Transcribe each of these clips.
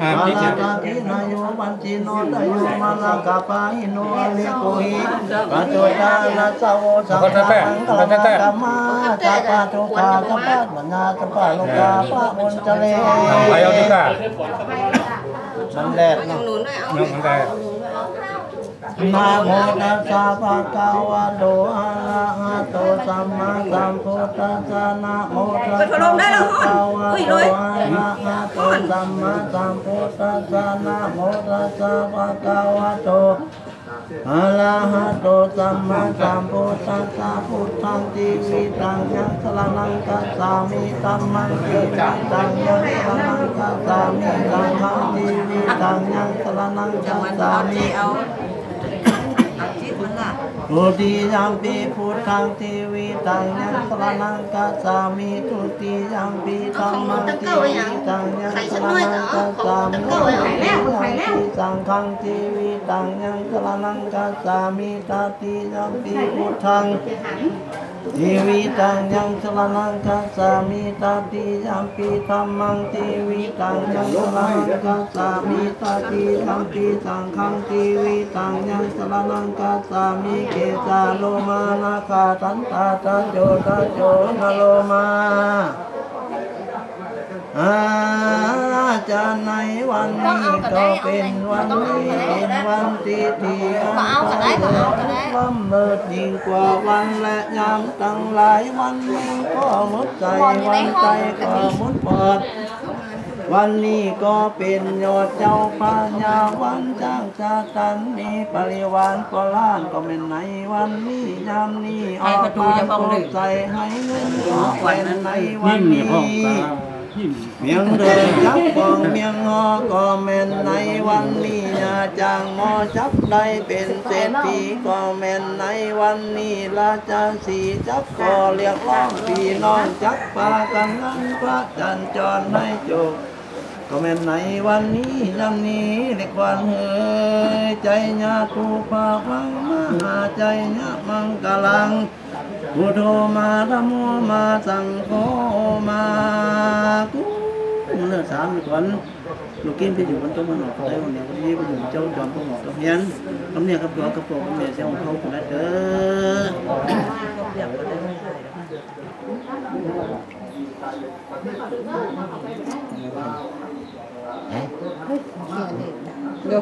สัพพะทุกขาภมุนเตเลาธัมโมโตธัมโมโตกัมพิโลทุตโตอนุโตมังคลามากัมมาสัพพะปัญญาภมุนเตเลสังโคลาธัมโมโตประตูบนกำหนดแอบถึงข้ออ่ามาพี่ลาเจ้าตาทินายุวันจิโนตายุมาลากาปาหิโนเลโกหิปัจจุตาลาสาวสังฆังกลากัมาตาปาทุกาตปาปัญญาตปาโลกาปะมุนเจเลไปเอาดีกว่าเร็จเนาะน้องมันได้ นะโมตัสสะภะคะวะโตอะระหะโตสัมมาสัมพุทธัสสะนะโมตัสสะภะคะวะโตอะระหะโตสัมมาสัมพุทธัสสะนะโมตัสสะภะคะวะโตอะระหะโตสัมมาสัมพุทธัสสะพุทธังจีวิตังยัสรณังกัสสามิธัมมังจีวิตังยัสรณังกัสสามิสังฆังจีวิตังยัสรณังกัสสามิ ทุติยัมปีพุทธังทีวิตังยังสรณังกัสสามิทุติยัมปีธรรมังทีวิตังยังสรณังกัสสามิทุติยัมปีสังฆังทีวิตังยังสรณังกัสสามิตติยัมปีพุทธัง ทีวิตังยังสรณังกัสสามิตติยัมปีธรรมังที จะในวันนี้ก็เป็นวันนี้เป็นวันที่ที่อันตรายล้ำเลิศยิ่งกว่าวันและยามตั้งหลายวันหนึ่งก็มุดใจวันใจก็มุดปิดวันนี้ก็เป็นยอดเจ้าพญญาวันจ้างชาตันมีปริวานก็ล้านก็เป็นในวันนี้ยามนี้ออกมาใส่ให้เงินก็เป็นในวันนี้ เมียงเดินจับบองเมียงงอก็แม่นในวันนี้ยาจางมอจับได้เป็นเศรษฐีก็แม่นในวันนี้ราชาสีจับก็เรียกร้องพี่น้องจับปากันนั้นพระจันจรให้จบก็แม่นในวันนี้ยามนี้เล็กวันเฮยใจญาตูภาวังมหาใจญามังกลัง พุทโธมาธรรมโมมาสังโฆมากูเลือดสามก่อนลูกกินไปอยู่บนโต๊ะมันหน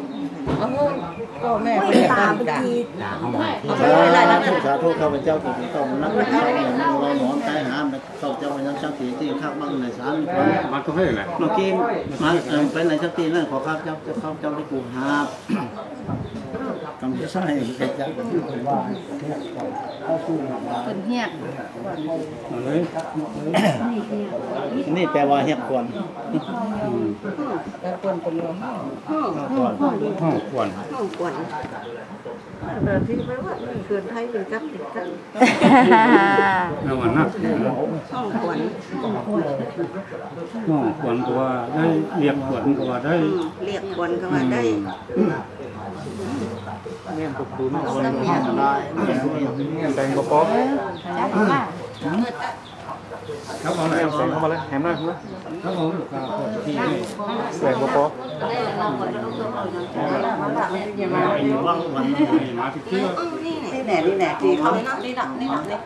อ กได้วันนี้วันนี้ไปอยู่เจ้าจอมพวกหมอกกับเพียนคำเนี่ยกับตัวกับโปกับเมียเจ้าของเขาคนนั้นเด้อเดี๋ยวเอาก็แม่ไปตามกันสาธุสาธุข้าพเจ้าถูกต้องนักเจ้าเนี่ยเราหนอนใจหามข้าพเจ้าพยังช่างตีที่ข้าบ้างในสารมันก็ให้แหละเมื่อกี้มาเป็นในช่างตีนั่นขอข้าพเจ้าจะข้าพเจ้าได้กูหาบ กำจะใช่เด็กจังว่าเป็นเฮียเอาเลยนี่แปลว่าเฮียบควรแล้วคนเป็นลมควรห้องควรห้องกวนเดินที่ไปว่าเกินไทยเป็นจับติดกันแล้ววันนักห้องกวนห้องควรก็ว่าได้เรียกควรก็ว่าได้เรียกกวนก็ว่าได้ เงี้ยตกตูนคนห้องได้แดงก็พอครับเอาไหนเอาเข้ามาเลยแหมหน่อยครับผมครับที่นี่แดงก็พอว่างวันมาที่ที่นี่แหละนี่แหละที่เขานี่นะนี่นะนี่นะ